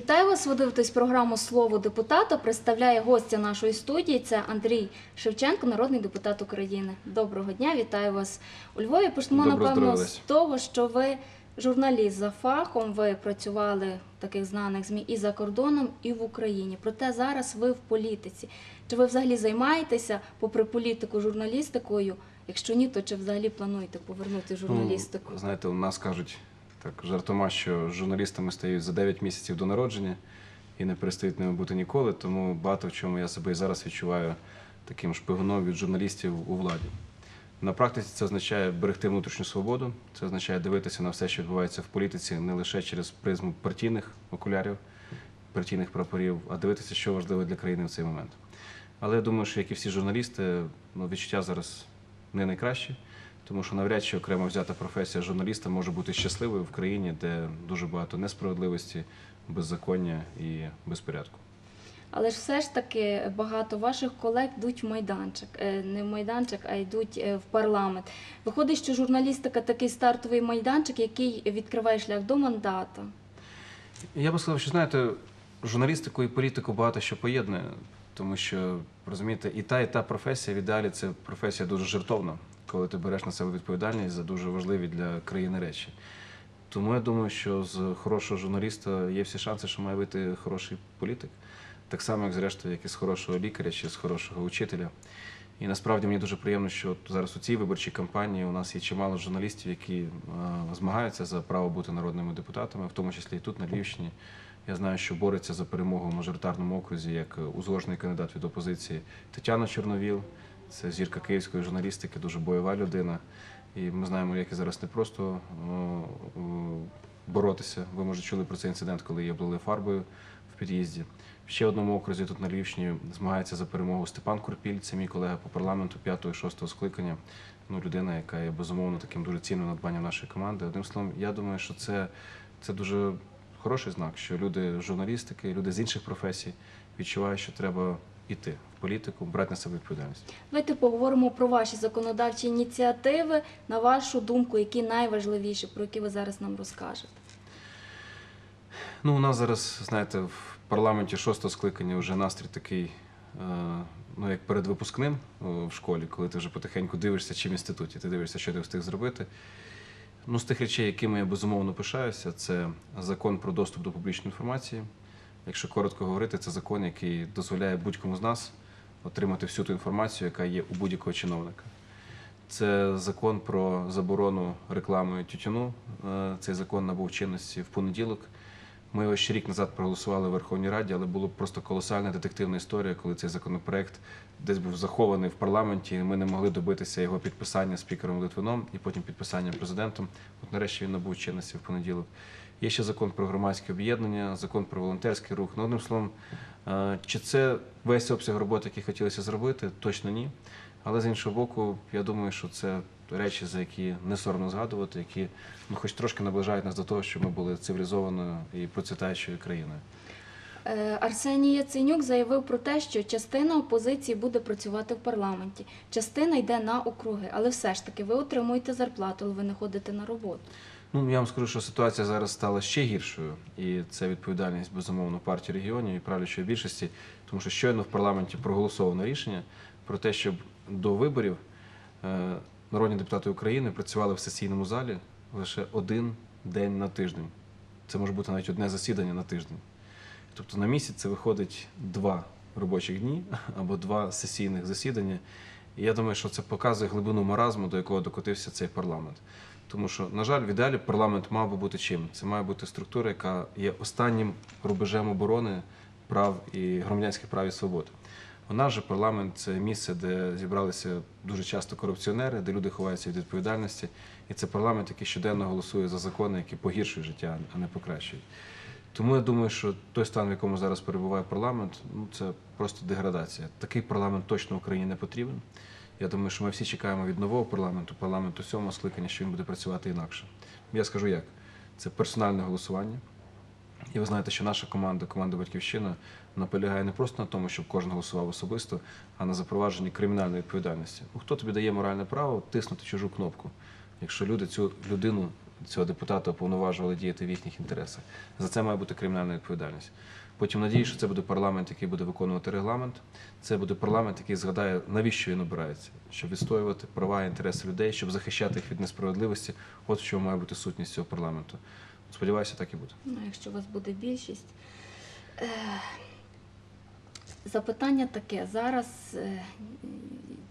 Вітаю вас. Ви дивитесь програму Слово депутата. Представляє гостя нашої студії. Це Андрій Шевченко, народний депутат України. Доброго дня, вітаю вас у Львові. Почнемо напевно з того, що ви журналіст за фахом. Ви працювали в таких знаних змі і за кордоном, і в Україні. Проте зараз ви в політиці. Чи ви взагалі займаєтеся, попри політику, журналістикою? Якщо ні, то чи взагалі плануєте повернути журналістику? Ну, знаєте, у нас кажуть так жартома, що журналістами стають за 9 місяців до народження і не перестають ними бути ніколи. Тому багато в чому я себе і зараз відчуваю таким шпигуном від журналістів у владі. На практиці це означає берегти внутрішню свободу, це означає дивитися на все, що відбувається в політиці, не лише через призму партійних окулярів, партійних прапорів, а дивитися, що важливо для країни в цей момент. Але я думаю, що як і всі журналісти, ну, відчуття зараз не найкращі, тому що навряд чи окремо взята професія журналіста може бути щасливою в країні, де дуже багато несправедливості, беззаконня і безпорядку. Але ж все ж таки багато ваших колег йдуть в майданчик, Е, не в майданчик, а йдуть е, в парламент. Виходить, що журналістика такий стартовий майданчик, який відкриває шлях до мандата. Я би сказав, що знаєте, журналістику і політику багато що поєднує, тому що розумієте, і та, і та професія в ідеалі це професія дуже жертовна, коли ти береш на себе відповідальність за дуже важливі для країни речі. Тому я думаю, що з хорошого журналіста є всі шанси, що має бути хороший політик. Так само, як зрештою, як і з хорошого лікаря чи з хорошого учителя. І насправді мені дуже приємно, що зараз у цій виборчій кампанії у нас є чимало журналістів, які е, змагаються за право бути народними депутатами, в тому числі і тут, на Львівщині. Я знаю, що бореться за перемогу в мажоритарному окрузі як узгожений кандидат від опозиції Тетяна Чорновіл. Це зірка київської журналістики, дуже бойова людина. І ми знаємо, як і зараз не просто о, о, боротися. Ви може чули про цей інцидент, коли її облили фарбою в під'їзді. В ще одному окрузі тут на Львівщині змагається за перемогу Степан Курпіль, це мій колега по парламенту 5-6 скликання. Ну, людина, яка є безумовно таким дуже цінним надбанням нашої команди. Одним словом, я думаю, що це, це дуже хороший знак, що люди журналістики, люди з інших професій відчувають, що треба йти в політику, брати на себе відповідальність. Давайте поговоримо про ваші законодавчі ініціативи. На вашу думку, які найважливіші, про які ви зараз нам розкажете. Ну, у нас зараз, знаєте, в парламенті шостого скликання вже настрій такий, е, ну, як перед випускним в школі, коли ти вже потихеньку дивишся, чи в інституті, ти дивишся, що ти встиг зробити. Ну, з тих речей, якими я безумовно пишаюся, це закон про доступ до публічної інформації. Якщо коротко говорити, це закон, який дозволяє будь-кому з нас отримати всю ту інформацію, яка є у будь-якого чиновника. Це закон про заборону реклами тютюну. Е, Цей закон набув чинності в понеділок. Ми його ще рік назад проголосували в Верховній Раді, але була просто колосальна детективна історія, коли цей законопроект десь був захований в парламенті. і Ми не могли добитися його підписання спікером Литвином і потім підписання президентом. От нарешті він набув чинності в понеділок. Є ще закон про громадське об'єднання, закон про волонтерський рух. Ну, одним словом, е, чи це весь обсяг роботи, який хотілося зробити? Точно ні. Але з іншого боку, я думаю, що це речі, за які не соромно згадувати, які ну, хоч трошки наближають нас до того, щоб ми були цивілізованою і процвітаючою країною. Е, Арсеній Яценюк заявив про те, що частина опозиції буде працювати в парламенті, частина йде на округи, але все ж таки ви отримуєте зарплату, але ви не ходите на роботу. Ну, я вам скажу, що ситуація зараз стала ще гіршою, і це відповідальність безумовно партії регіонів і правлячої більшості, тому що щойно в парламенті проголосовано рішення про те, щоб до виборів е, народні депутати України працювали в сесійному залі лише один день на тиждень. Це може бути навіть одне засідання на тиждень. Тобто на місяць це виходить два робочих дні або два сесійних засідання. І я думаю, що це показує глибину маразму, до якого докотився цей парламент. Тому що, на жаль, в ідеалі парламент мав би бути чим? Це має бути структура, яка є останнім рубежем оборони прав і громадянських прав і свобод. У нас же парламент це місце, де зібралися дуже часто корупціонери, де люди ховаються від відповідальності. І це парламент, який щоденно голосує за закони, які погіршують життя, а не покращують. Тому я думаю, що той стан, в якому зараз перебуває парламент, ну це просто деградація. Такий парламент точно Україні не потрібен. Я думаю, що ми всі чекаємо від нового парламенту, парламенту сьомого скликання, що він буде працювати інакше. Я скажу як: це персональне голосування. І ви знаєте, що наша команда, команда Батьківщина, наполягає не просто на тому, щоб кожен голосував особисто, а на запровадженні кримінальної відповідальності. Ну, хто тобі дає моральне право тиснути чужу кнопку? Якщо люди цю людину цього депутата уповноважували діяти в їхніх інтересах. За це має бути кримінальна відповідальність. Потім надію, що це буде парламент, який буде виконувати регламент. Це буде парламент, який згадає, навіщо він обирається, щоб відстоювати права і інтереси людей, щоб захищати їх від несправедливості. От в чому має бути сутність цього парламенту. Сподіваюся, так і буде. Ну, якщо у вас буде більшість. Е, Запитання таке. Зараз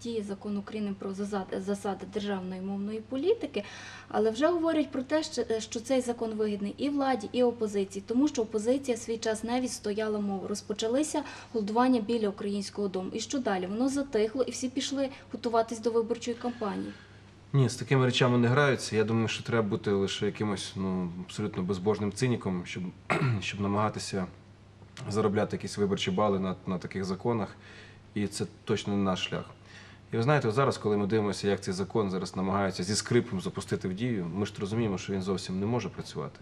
діє закон України про засади, державної мовної політики, але вже говорять про те, е, що цей закон вигідний і владі, і опозиції, тому що опозиція свій час не відстояла мову. Розпочалися голодування біля українського дому. І що далі? Воно затихло, і всі пішли готуватись до виборчої кампанії. Ні, з такими речами не граються. Я думаю, що треба бути лише якимось ну, абсолютно безбожним циніком, щоб, щоб намагатися заробляти якісь виборчі бали на, на таких законах. І це точно не наш шлях. І ви знаєте, зараз, коли ми дивимося, як цей закон зараз намагаються зі скрипом запустити в дію, ми ж розуміємо, що він зовсім не може працювати.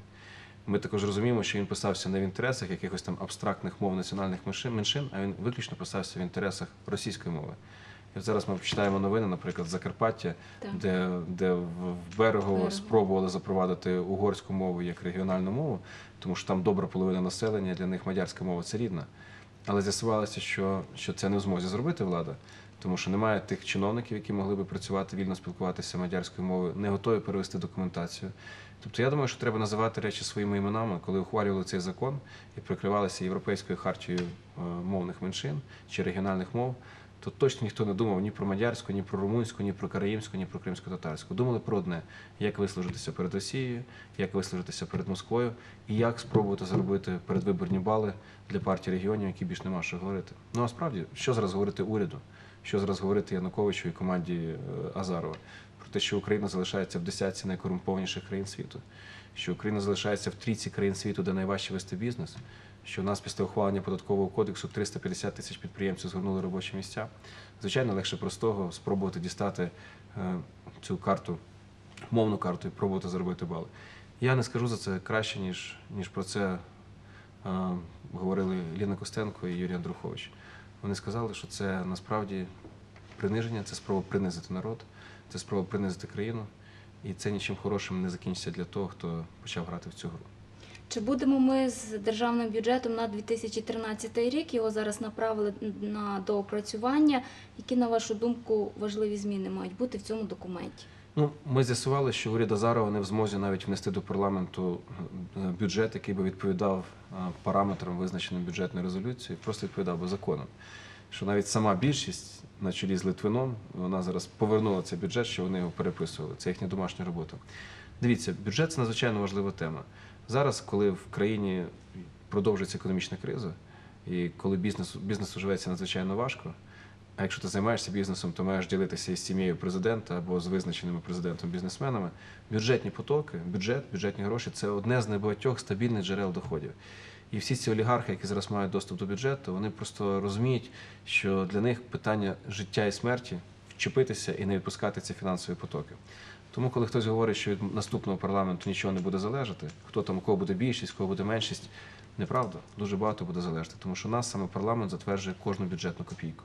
Ми також розуміємо, що він писався не в інтересах якихось там абстрактних мов національних меншин, а він виключно писався в інтересах російської мови. І зараз ми читаємо новини, наприклад, з Закарпаття, Так. де, де в Берегово. спробували запровадити угорську мову як регіональну мову, тому що там добра половина населення, для них мадярська мова це рідна. Але з'ясувалося, що, що це не в змозі зробити влада, тому що немає тих чиновників, які могли би працювати, вільно спілкуватися мадярською мовою, не готові перевести документацію. Тобто я думаю, що треба називати речі своїми іменами, коли ухвалювали цей закон і прикривалися європейською хартією е, мовних меншин чи регіональних мов, то точно ніхто не думав ні про мадярську, ні про румунську, ні про караїмську, ні про кримсько-татарську. Думали про одне: як вислужитися перед Росією, як вислужитися перед Москвою, і як спробувати заробити передвиборні бали для партії регіонів, які більш нема що говорити. Ну а справді, що зараз говорити уряду? Що зараз говорити Януковичу і команді е, Азарова? Про те, що Україна залишається в десятці найкорумпованіших країн світу, що Україна залишається в трійці країн світу, де найважче вести бізнес, що у нас після ухвалення податкового кодексу 350 тисяч підприємців згорнули робочі місця. Звичайно, легше простого спробувати дістати е, цю карту, мовну карту і пробувати заробити бали. Я не скажу за це краще, ніж, ніж про це е, говорили Ліна Костенко і Юрій Андрухович. Вони сказали, що це насправді приниження, це спроба принизити народ, це спроба принизити країну, і це нічим хорошим не закінчиться для того, хто почав грати в цю гру. Чи будемо ми з державним бюджетом на 2013 рік? Його зараз направили на доопрацювання. Які, на вашу думку, важливі зміни мають бути в цьому документі? Ну, ми з'ясували, що уряд Азарова не в змозі навіть внести до парламенту е, бюджет, який би відповідав е, параметрам, визначеним бюджетною резолюцією, просто відповідав би законам. Що навіть сама більшість на чолі з Литвином, вона зараз повернула цей бюджет, що вони його переписували. Це їхня домашня робота. Дивіться, бюджет це надзвичайно важлива тема. Зараз, коли в країні продовжується економічна криза, і коли бізнесу, бізнесу живеться надзвичайно важко, а якщо ти займаєшся бізнесом, то маєш ділитися із сім'єю президента або з визначеними президентом бізнесменами. Бюджетні потоки, бюджет, бюджетні гроші це одне з небагатьох стабільних джерел доходів. І всі ці олігархи, які зараз мають доступ до бюджету, вони просто розуміють, що для них питання життя і смерті вчепитися і не відпускати ці фінансові потоки. Тому, коли хтось говорить, що від наступного парламенту нічого не буде залежати, хто там у кого буде більшість, кого буде меншість, неправда, дуже багато буде залежати, тому що нас саме парламент затверджує кожну бюджетну копійку.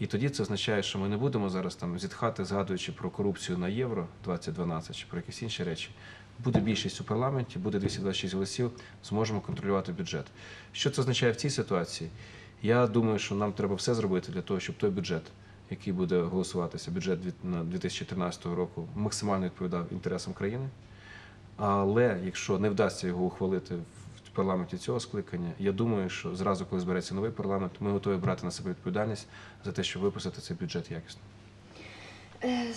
І тоді це означає, що ми не будемо зараз там зітхати, згадуючи про корупцію на євро 2012 чи про якісь інші речі. Буде більшість у парламенті, буде 226 голосів, зможемо контролювати бюджет. Що це означає в цій ситуації? Я думаю, що нам треба все зробити для того, щоб той бюджет, який буде голосуватися, бюджет на 2013 року, максимально відповідав інтересам країни. Але якщо не вдасться його ухвалити в парламенті цього скликання, я думаю, що зразу, коли збереться новий парламент, ми готові брати на себе відповідальність за те, щоб виписати цей бюджет якісно. Е,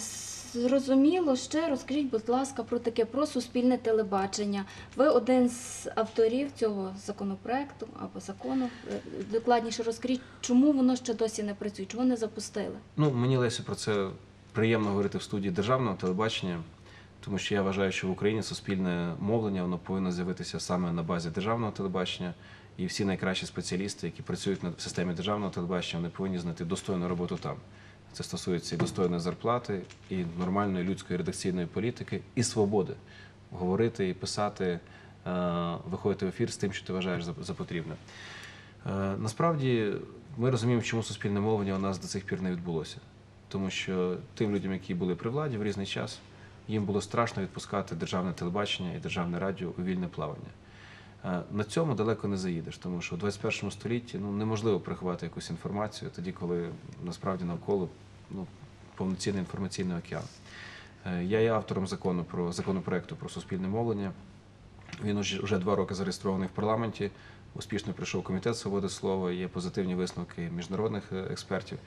Зрозуміло, ще розкажіть, будь ласка, про таке про суспільне телебачення. Ви один з авторів цього законопроекту або закону. Е, Докладніше розкажіть, чому воно ще досі не працює, чого не запустили? Ну, мені Лесі про це приємно говорити в студії державного телебачення, тому що я вважаю, що в Україні суспільне мовлення воно повинно з'явитися саме на базі державного телебачення. І всі найкращі спеціалісти, які працюють в системі державного телебачення, вони повинні знайти достойну роботу там. Це стосується і достойної зарплати, і нормальної людської редакційної політики, і свободи говорити і писати, е, виходити в ефір з тим, що ти вважаєш за, за потрібне. Е, Насправді ми розуміємо, чому суспільне мовлення у нас до цих пір не відбулося. Тому що тим людям, які були при владі в різний час, їм було страшно відпускати державне телебачення і державне радіо у вільне плавання. Е, На цьому далеко не заїдеш, тому що у 21 столітті ну, неможливо приховати якусь інформацію тоді, коли насправді навколо ну, повноцінний інформаційний океан. Е, Я є автором закону про законопроекту про суспільне мовлення. Він вже два роки зареєстрований в парламенті. Успішно пройшов комітет свободи слова. Є позитивні висновки міжнародних е, експертів.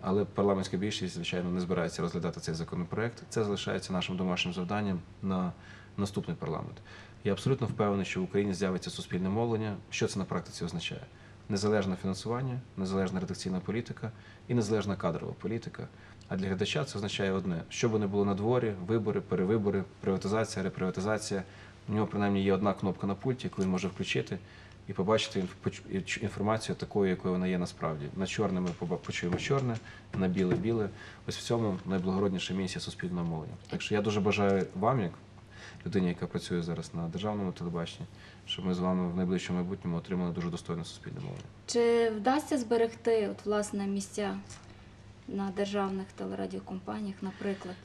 Але парламентська більшість, звичайно, не збирається розглядати цей законопроект. Це залишається нашим домашнім завданням на наступний парламент. Я абсолютно впевнений, що в Україні з'явиться суспільне мовлення. Що це на практиці означає? Незалежне фінансування, незалежна редакційна політика і незалежна кадрова політика. А для глядача це означає одне: що би не було на дворі, вибори, перевибори, приватизація, реприватизація. У нього принаймні є одна кнопка на пульті, яку він може включити і побачити інформацію такою, якою вона є насправді. На чорне ми почуємо чорне, на біле біле. Ось в цьому найблагородніша місія суспільного мовлення. Так що я дуже бажаю вам, як людині, яка працює зараз на державному телебаченні, щоб ми з вами в найближчому майбутньому отримали дуже достойне суспільне мовлення. Чи вдасться зберегти от, власне місця на державних телерадіокомпаніях, наприклад,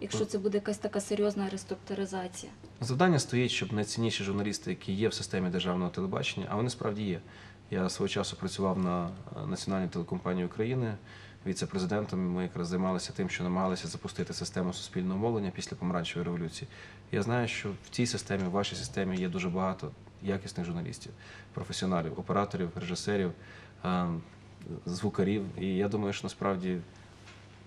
якщо це буде якась така серйозна реструктуризація? Завдання стоїть, щоб найцінніші журналісти, які є в системі державного телебачення, а вони справді є. Я свого часу працював на е, національній телекомпанії України віце-президентом. Ми якраз займалися тим, що намагалися запустити систему суспільного мовлення після помаранчевої революції. Я знаю, що в цій системі, в вашій системі є дуже багато якісних журналістів, професіоналів, операторів, режисерів, е, звукарів. І я думаю, що насправді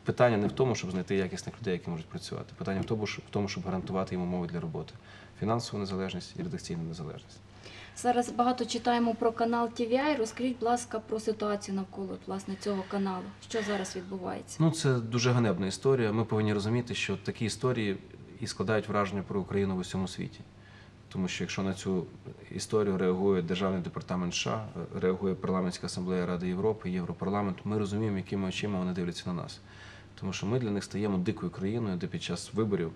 питання не в тому, щоб знайти якісних людей, які можуть працювати. Питання в тому, щоб, в тому, щоб гарантувати їм умови для роботи, фінансову незалежність і редакційну незалежність. Зараз багато читаємо про канал TVI. Розкажіть, будь ласка, про ситуацію навколо власне цього каналу. Що зараз відбувається? Ну, це дуже ганебна історія. Ми повинні розуміти, що такі історії і складають враження про Україну в усьому світі. Тому що якщо на цю історію реагує Державний департамент США, реагує Парламентська асамблея Ради Європи, Європарламент, ми розуміємо, якими очима вони дивляться на нас. Тому що ми для них стаємо дикою країною, де під час виборів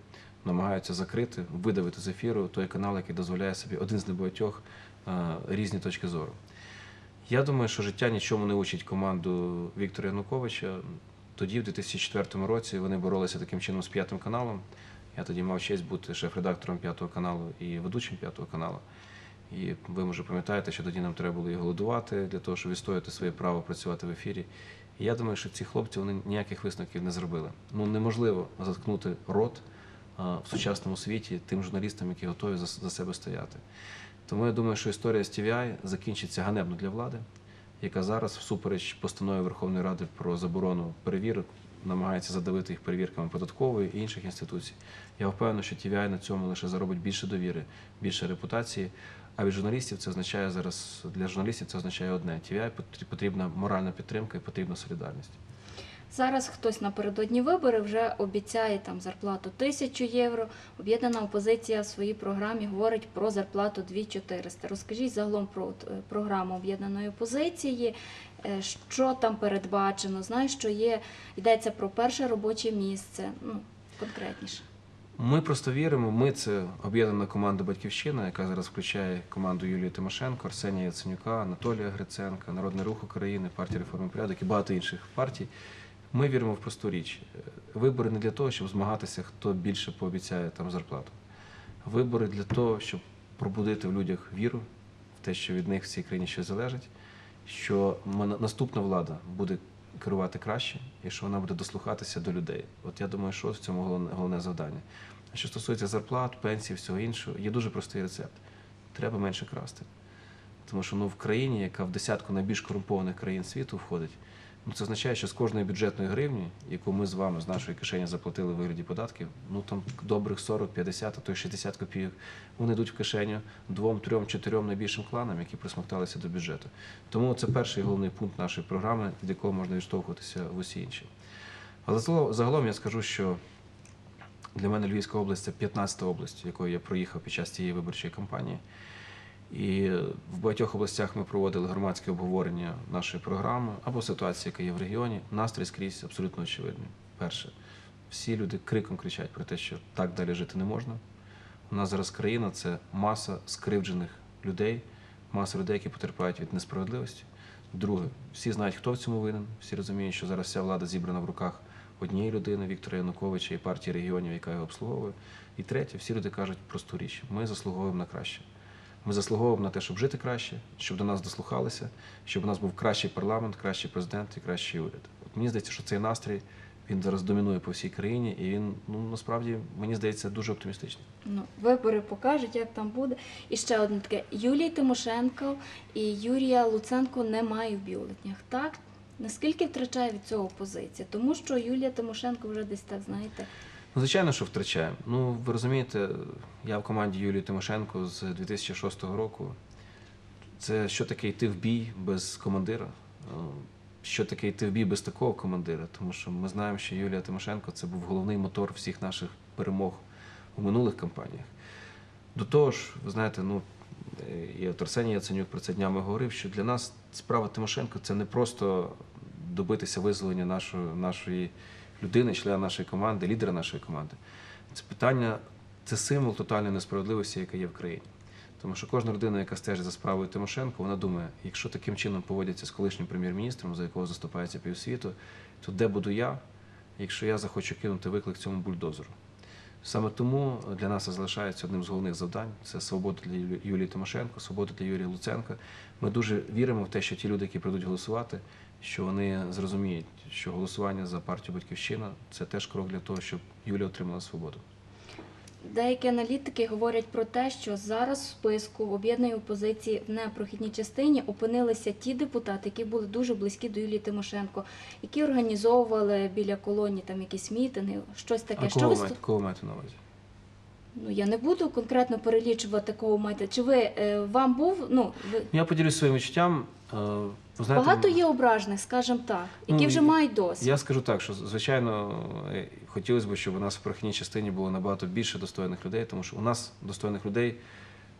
намагаються закрити, видавити з ефіру той канал, який дозволяє собі один з небагатьох е, різні точки зору. Я думаю, що життя нічому не учить команду Віктора Януковича. Тоді, в 2004 році, вони боролися таким чином з п'ятим каналом. Я тоді мав честь бути шеф-редактором п'ятого каналу і ведучим п'ятого каналу. І ви може пам'ятаєте, що тоді нам треба було і голодувати для того, щоб відстояти своє право працювати в ефірі. Я думаю, що ці хлопці вони ніяких висновків не зробили. Ну неможливо заткнути рот а, в сучасному світі тим журналістам, які готові за, за себе стояти. Тому я думаю, що історія з TVI закінчиться ганебно для влади, яка зараз, всупереч постанові Верховної Ради про заборону перевірок, намагається задавити їх перевірками податкової і інших інституцій. Я впевнений, що TVI на цьому лише заробить більше довіри, більше репутації. А від журналістів це означає зараз для журналістів це означає одне: TVI потр- потрібна моральна підтримка і потрібна солідарність. Зараз хтось напередодні вибори вже обіцяє там зарплату тисячу євро. Об'єднана опозиція в своїй програмі говорить про зарплату 2400. Розкажіть загалом про е, програму об'єднаної опозиції, що там передбачено. Знаю, що є йдеться про перше робоче місце. Ну конкретніше. Ми просто віримо. Ми це об'єднана команда Батьківщина, яка зараз включає команду Юлії Тимошенко, Арсенія Яценюка, Анатолія Гриценка, Народний рух України, партія реформи порядок і багато інших партій. Ми віримо в просту річ. Вибори не для того, щоб змагатися, хто більше пообіцяє там зарплату. Вибори для того, щоб пробудити в людях віру в те, що від них в цій країні щось залежить, що наступна влада буде керувати краще, і що вона буде дослухатися до людей. От я думаю, що в цьому головне, головне завдання. А що стосується зарплат, пенсій, всього іншого, є дуже простий рецепт. Треба менше красти. Тому що ну, в країні, яка в десятку найбільш корумпованих країн світу входить, це означає, що з кожної бюджетної гривні, яку ми з вами з нашої кишені заплатили в вигляді податків, ну там добрих 40, 50, а то й 60 копійок, вони йдуть в кишеню двом, трьом, чотирьом найбільшим кланам, які присмокталися до бюджету. Тому це перший головний пункт нашої програми, від якого можна відштовхуватися в усі інші. Але загалом я скажу, що для мене Львівська область це 15-та область, якою я проїхав під час цієї виборчої кампанії. І в багатьох областях ми проводили громадське обговорення нашої програми або ситуації, яка є в регіоні. Настрій скрізь абсолютно очевидний. Перше, всі люди криком кричать про те, що так далі жити не можна. У нас зараз країна це маса скривджених людей, маса людей, які потерпають від несправедливості. Друге, всі знають, хто в цьому винен, всі розуміють, що зараз вся влада зібрана в руках однієї людини Віктора Януковича і партії регіонів, яка його обслуговує. І третє, всі люди кажуть просту річ: ми заслуговуємо на краще. Ми заслуговуємо на те, щоб жити краще, щоб до нас дослухалися, щоб у нас був кращий парламент, кращий президент і кращий уряд. От мені здається, що цей настрій він зараз домінує по всій країні, і він ну насправді мені здається дуже оптимістичний. Ну, вибори покажуть, як там буде. І ще одне таке: Юлії Тимошенко і Юрія Луценко немає в бюлетнях. Так? Наскільки втрачає від цього опозиція? Тому що Юлія Тимошенко вже десь так, знаєте, Ну, звичайно, що втрачаємо. Ну, ви розумієте, я в команді Юлії Тимошенко з 2006 року. Це що таке йти в бій без командира? Е, Що таке йти в бій без такого командира? Тому що ми знаємо, що Юлія Тимошенко це був головний мотор всіх наших перемог у минулих кампаніях. До того ж, ви знаєте, ну і от Арсеній Яценюк про це днями говорив, що для нас справа Тимошенко це не просто добитися визволення нашої, нашої людини, члена нашої команди, лідера нашої команди. Це питання, це символ тотальної несправедливості, яка є в країні. Тому що кожна людина, яка стежить за справою Тимошенко, вона думає, якщо таким чином поводяться з колишнім прем'єр-міністром, за якого заступається півсвіту, то де буду я, якщо я захочу кинути виклик цьому бульдозеру? Саме тому для нас залишається одним з головних завдань це свобода для Юлії Тимошенко, свобода для Юрія Луценка. Ми дуже віримо в те, що ті люди, які прийдуть голосувати, що вони зрозуміють, що голосування за партію Батьківщина це теж крок для того, щоб Юлія отримала свободу. Деякі аналітики говорять про те, що зараз в списку об'єднаної опозиції в непрохідній частині опинилися ті депутати, які були дуже близькі до Юлії Тимошенко, які організовували біля колонії там якісь мітинги, щось таке. А що кого ви маєте, кого маєте на увазі? ну я не буду конкретно перелічувати кого маєте. Чи ви е, вам був ну ви Я поділюсь своїм відчуттям. Е, Ви знаєте, багато є ображених, скажімо так, які Ну, вже мають досвід. Я скажу так, що звичайно е, хотілося б, щоб у нас в прохідній частині було набагато більше достойних людей, тому що у нас достойних людей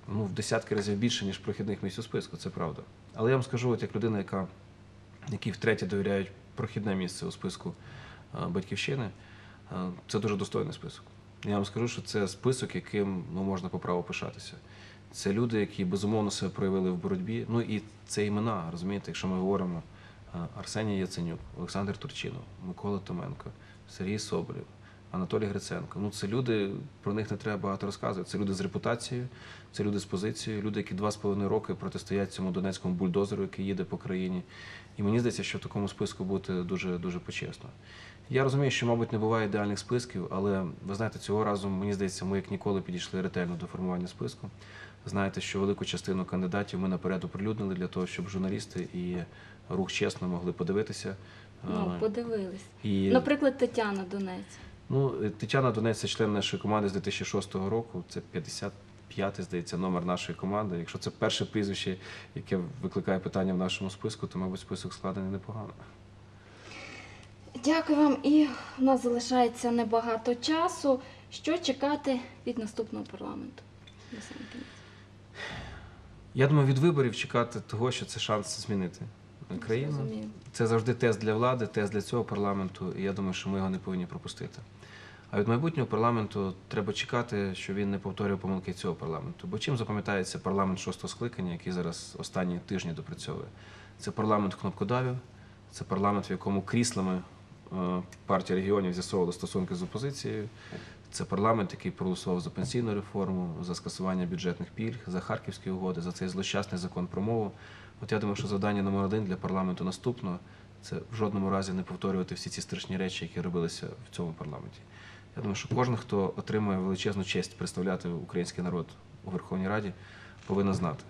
ну, в десятки разів більше, ніж прохідних місць у списку, це правда. Але я вам скажу, от як людина, яка якій втретє довіряють прохідне місце у списку е, батьківщини, це дуже достойний список. Я вам скажу, що це список, яким ну, можна по праву пишатися. Це люди, які безумовно себе проявили в боротьбі. Ну і це імена, розумієте, якщо ми говоримо Арсеній Яценюк, Олександр Турчинов, Микола Томенко, Сергій Соболєв, Анатолій Гриценко. Ну це люди, про них не треба багато розказувати. Це люди з репутацією, це люди з позицією, люди, які два з половиною роки протистоять цьому донецькому бульдозеру, який їде по країні. І мені здається, що в такому списку бути дуже дуже почесно. Я розумію, що, мабуть, не буває ідеальних списків, але ви знаєте, цього разу мені здається, ми як ніколи підійшли ретельно до формування списку. Знаєте, що велику частину кандидатів ми наперед оприлюднили для того, щоб журналісти і рух чесно могли подивитися. Ну Е, подивились. І Наприклад, Тетяна Донець. ну, Тетяна Донець це член нашої команди з 2006 року. Це 55-й, здається, номер нашої команди. Якщо це перше прізвище, яке викликає питання в нашому списку, то, мабуть, список складений непогано. Дякую вам. І в нас залишається небагато часу. Що чекати від наступного парламенту? Я думаю, від виборів чекати того, що це шанс змінити країну. Це завжди тест для влади, тест для цього парламенту, і я думаю, що ми його не повинні пропустити. А від майбутнього парламенту треба чекати, що він не повторює помилки цього парламенту. Бо чим запам'ятається парламент шостого скликання, який зараз останні тижні допрацьовує? Це парламент кнопкодавів, це парламент, в якому кріслами е, партія регіонів з'ясовувала стосунки з опозицією. Це парламент, який проголосував за пенсійну реформу, за скасування бюджетних пільг, за харківські угоди, за цей злощасний закон про мову. От я думаю, що завдання номер один для парламенту наступного це в жодному разі не повторювати всі ці страшні речі, які робилися в цьому парламенті. Я думаю, що кожен, хто отримує величезну честь представляти український народ у Верховній Раді, повинен знати.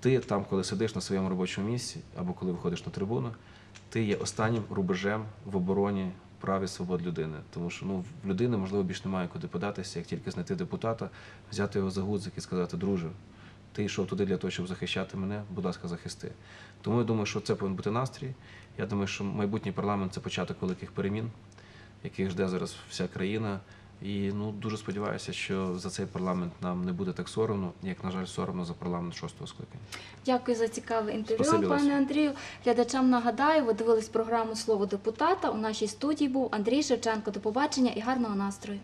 Ти там, коли сидиш на своєму робочому місці або коли виходиш на трибуну, ти є останнім рубежем в обороні прав і свобод людини. Тому що ну, в людини, можливо, більш немає куди податися, як тільки знайти депутата, взяти його за гудзик і сказати, друже, ти йшов туди для того, щоб захищати мене, будь ласка, захисти. Тому я думаю, що це повинен бути настрій. Я думаю, що майбутній парламент це початок великих перемін, яких жде зараз вся країна. І ну дуже сподіваюся, що за цей парламент нам не буде так соромно, як на жаль, соромно за парламент шостого скликання. Дякую за цікаве інтерв'ю, Спасибі, пане. Андрію. Глядачам нагадаю, ви дивились програму Слово депутата. У нашій студії був Андрій Шевченко. До побачення і гарного настрою.